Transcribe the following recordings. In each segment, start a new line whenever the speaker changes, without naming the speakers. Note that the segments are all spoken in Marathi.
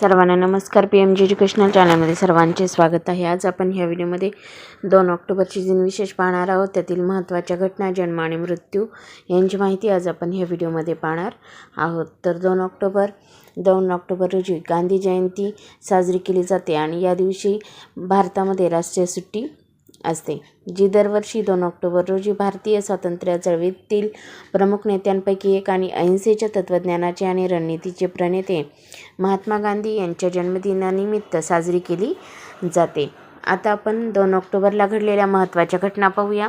सर्वांना नमस्कार. पी एम जी एज्युकेशनल चॅनलमध्ये सर्वांचे स्वागत आहे. आज आपण ह्या व्हिडिओमध्ये दोन ऑक्टोबरची दिनविशेष पाहणार आहोत. त्यातील महत्त्वाच्या घटना जन्म आणि मृत्यू यांची माहिती आज आपण ह्या व्हिडिओमध्ये पाहणार आहोत. तर दोन ऑक्टोबर दोन ऑक्टोबर रोजी गांधी जयंती साजरी केली जाते आणि या दिवशी भारतामध्ये राष्ट्रीय सुट्टी असते. जी दरवर्षी दोन ऑक्टोबर रोजी भारतीय स्वातंत्र्य चळवळीतील प्रमुख नेत्यांपैकी एक आणि अहिंसेच्या तत्त्वज्ञानाचे आणि रणनीतीचे प्रणेते महात्मा गांधी यांच्या जन्मदिनानिमित्त साजरी केली जाते. आता आपण दोन ऑक्टोबरला घडलेल्या महत्त्वाच्या घटना पाहूया.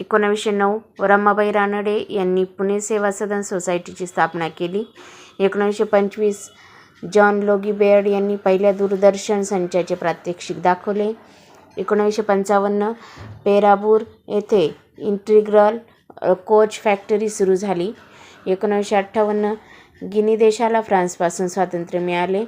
एकोणावीसशे नऊ रमाबाई रानडे यांनी पुणे सेवा सदन सोसायटीची स्थापना केली. एकोणीसशे पंचवीस जॉन लोगी बेअर्ड यांनी पहिल्या दूरदर्शन संचाचे प्रात्यक्षिक दाखवले. एकोणावीसशे पंचावन्न पेराबूर येथे इंटिग्रल कोच फॅक्टरी सुरू झाली. एकोणावीसशे अठ्ठावन्न गिनी देशाला फ्रान्सपासून स्वातंत्र्य मिळाले.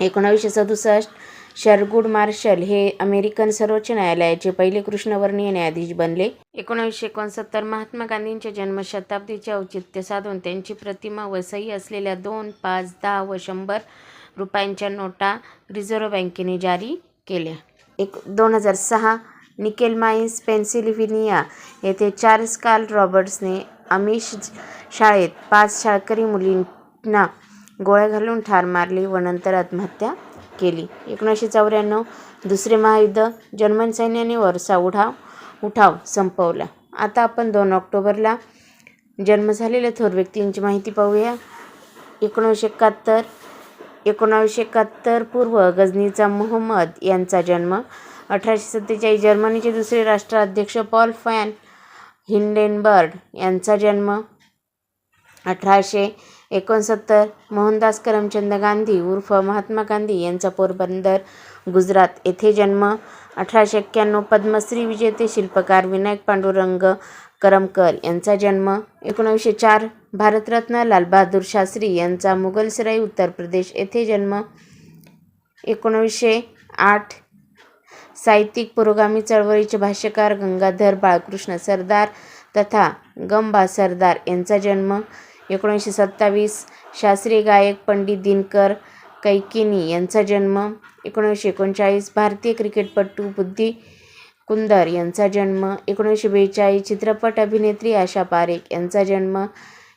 एकोणावीसशे सदुसष्ट शरगुड मार्शल हे अमेरिकन सर्वोच्च न्यायालयाचे पहिले कृष्णवर्णीय न्यायाधीश बनले. एकोणावीसशे एकोणसत्तर महात्मा गांधींच्या जन्मशताब्दीचे औचित्य साधून त्यांची प्रतिमा व सही असलेल्या दोन पाच दहा व शंभर रुपयांच्या नोटा रिझर्व्ह बँकेने जारी केल्या. एक दोन हजार सहा निकेल माईन्स पेन्सिलिव्हिनिया येथे चार्ल्स कार्ल रॉबर्ट्सने आमिष शाळेत पाच शाळकरी मुलींना गोळ्या घालून ठार मारली व नंतर आत्महत्या केली. एकोणीसशे चौऱ्याण्णव दुसरे महायुद्ध जर्मन सैन्याने वरसा उठाव उठाव संपवला. आता आपण दोन ऑक्टोबरला जन्म झालेल्या थोर व्यक्तींची माहिती पाहूया. एकोणीसशे एकाहत्तर एकोणावीसशे एकाहत्तर पूर्व गझनीचा मोहम्मद यांचा जन्म. अठराशे सत्तेचाळीस जर्मनीचे दुसरे राष्ट्राध्यक्ष पॉल फॅन हिंडेनबर्ग यांचा जन्म. अठराशे एकोणसत्तर मोहनदास करमचंद गांधी उर्फ महात्मा गांधी यांचा पोरबंदर गुजरात येथे जन्म. अठराशे एक्क्याण्णव पद्मश्री विजेते शिल्पकार विनायक पांडुरंग करमकर यांचा जन्म. एकोणावीसशे चार भारतरत्न लालबहादूर शास्त्री यांचा मुघलसराई उत्तर प्रदेश येथे जन्म. एकोणीसशे आठ साहित्यिक पुरोगामी चळवळीचे भाष्यकार गंगाधर बाळकृष्ण सरदार तथा गंबा सरदार यांचा जन्म. एकोणीसशे सत्तावीस शास्त्रीय गायक पंडित दिनकर कैकिनी यांचा जन्म. एकोणीसशे एकोणचाळीस भारतीय क्रिकेटपटू बुद्धी कुंदर यांचा जन्म. एकोणीसशे बेचाळीस चित्रपट अभिनेत्री आशा पारेख यांचा जन्म.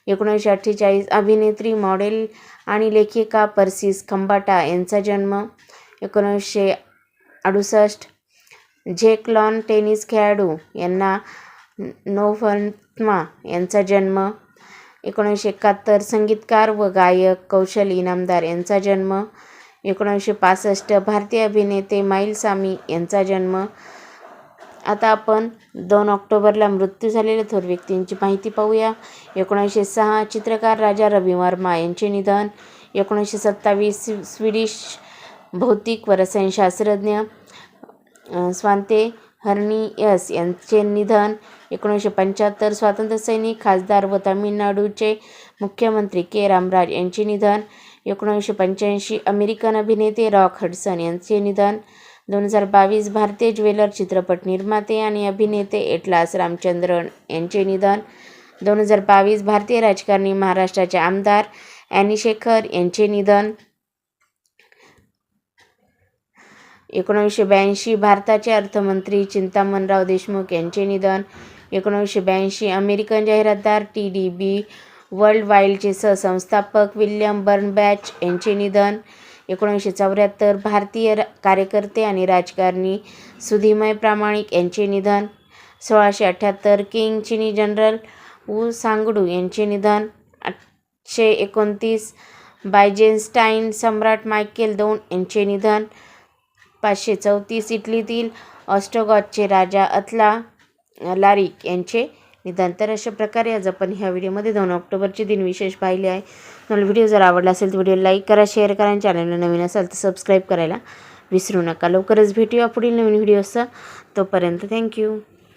एकोणीसशे अठ्ठेचाळीस अभिनेत्री मॉडेल आणि लेखिका पर्सिस खंबाटा यांचा जन्म एकोणीसशे अडुसष्ट. झेक लॉन टेनिस खेळाडू यांना नोफर्मा यांचा जन्म एकोणीसशे एकाहत्तर. संगीतकार व गायक कौशल इनामदार यांचा जन्म एकोणीसशे पासष्ट. भारतीय अभिनेते माईल सामी यांचा जन्म आता आपण दोन ऑक्टोबरला मृत्यू झालेल्या थोर व्यक्तींची माहिती पाहूया. एकोणीसशे सहा चित्रकार राजा रवी वर्मा यांचे निधन एकोणीसशे सत्तावीस स्वीडिश भौतिक व रसायनशास्त्रज्ञ स्वांते हर्नियस यांचे निधन एकोणीसशे पंच्याहत्तर स्वातंत्र्यसैनिक खासदार व तामिळनाडूचे मुख्यमंत्री के. रामराज यांचे निधन एकोणीसशे पंच्याऐंशी अमेरिकन अभिनेते रॉक हडसन यांचे निधन दोन हजार बावीस भारतीय ज्वेलर चित्रपट निर्माते आणि अभिनेते एटलास रामचंद्रन यांचे निधन. दोन हजार बावीस भारतीय राजकारणी महाराष्ट्राचे आमदार ॲनी शेखर यांचे निधन. एकोणीसशे ब्याऐंशी भारताचे अर्थमंत्री चिंतामणराव देशमुख यांचे निधन. एकोणीसशे ब्याऐंशी अमेरिकन जाहिरातदार टी डी बी वर्ल्ड वाईल्डचे सहसंस्थापक विल्यम बर्नबॅच यांचे निधन. एकोणीसशे चौऱ्याहत्तर भारतीय र कार्यकर्ते आणि राजकारणी सुधीमय प्रामाणिक यांचे निधन सोळाशे अठ्ठ्याहत्तर किंग चिनी जनरल वू सांगडू यांचे निधन आठशे एकोणतीस बायजेन्स्टाईन सम्राट मायकेल दोन यांचे निधन पाचशे चौतीस इटलीतील ऑस्ट्रोगॉथचे राजा अथला लारिक यांचे निदान तर अशा प्रकारे आज आपण ह्या व्हिडिओमध्ये दोन ऑक्टोबरचे दिन विशेष पाहिले आहे. तुम्हाला व्हिडिओ जर आवडला असेल तर व्हिडिओ लाईक करा शेअर करा आणि चॅनलला नवीन असाल तर सबस्क्राईब करायला विसरू नका. लवकरच भेटूया पुढील नवीन व्हिडिओचा तोपर्यंत थँक्यू